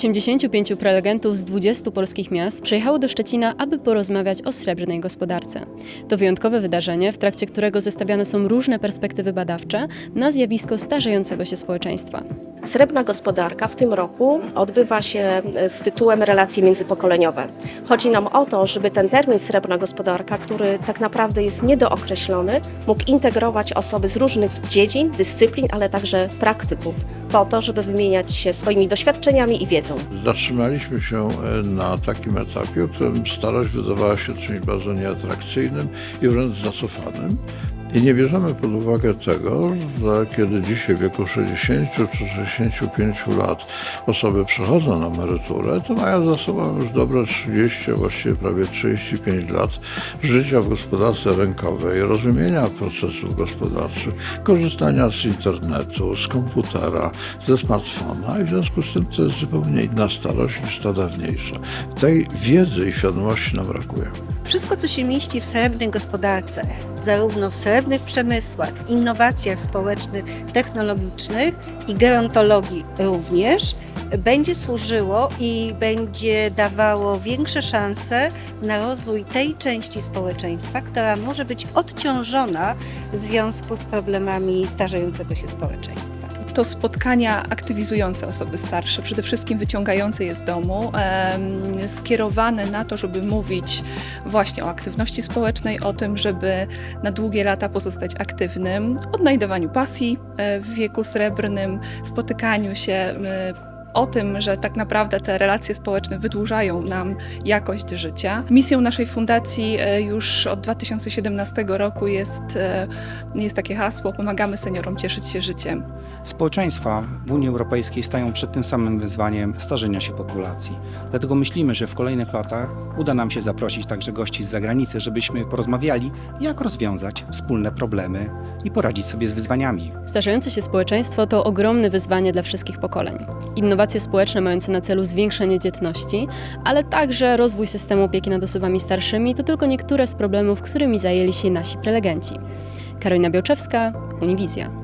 85 prelegentów z 20 polskich miast przyjechało do Szczecina, aby porozmawiać o srebrnej gospodarce. To wyjątkowe wydarzenie, w trakcie którego zestawiane są różne perspektywy badawcze na zjawisko starzejącego się społeczeństwa. Srebrna gospodarka w tym roku odbywa się e, z tytułem relacje międzypokoleniowe. Chodzi nam o to, żeby ten termin srebrna gospodarka, który tak naprawdę jest niedookreślony, mógł integrować osoby z różnych dziedzin, dyscyplin, ale także praktyków, po to, żeby wymieniać się swoimi doświadczeniami i wiedzą. Zatrzymaliśmy się e, na takim etapie, w którym starość wydawała się czymś bardzo nieatrakcyjnym i wręcz zacofanym. I nie bierzemy pod uwagę tego, że kiedy dzisiaj w wieku 60 czy 65 lat osoby przechodzą na emeryturę, to mają za sobą już dobre 30, a właściwie prawie 35 lat życia w gospodarce rynkowej, rozumienia procesów gospodarczych, korzystania z internetu, z komputera, ze smartfona i w związku z tym to jest zupełnie inna starość niż ta dawniejsza. Tej wiedzy i świadomości nam brakuje. Wszystko, co się mieści w srebrnej gospodarce, zarówno w srebrnych przemysłach, w innowacjach społecznych, technologicznych i gerontologii również, będzie służyło i będzie dawało większe szanse na rozwój tej części społeczeństwa, która może być odciążona w związku z problemami starzejącego się społeczeństwa. To spotkania aktywizujące osoby starsze, przede wszystkim wyciągające je z domu, skierowane na to, żeby mówić właśnie o aktywności społecznej, o tym, żeby na długie lata pozostać aktywnym, odnajdywaniu pasji e, w wieku srebrnym, spotykaniu się. O tym, że tak naprawdę te relacje społeczne wydłużają nam jakość życia. Misją naszej fundacji e, już od 2017 roku jest, e, jest takie hasło: Pomagamy seniorom cieszyć się życiem. Społeczeństwa w Unii Europejskiej stają przed tym samym wyzwaniem starzenia się populacji. Dlatego myślimy, że w kolejnych latach uda nam się zaprosić także gości z zagranicy, żebyśmy porozmawiali, jak rozwiązać wspólne problemy i poradzić sobie z wyzwaniami. Starzejące się społeczeństwo to ogromne wyzwanie dla wszystkich pokoleń. Innowacje społeczne mające na celu zwiększenie dzietności, ale także rozwój systemu opieki nad osobami starszymi to tylko niektóre z problemów, którymi zajęli się nasi prelegenci. Karolina Białczewska, Uniwizja.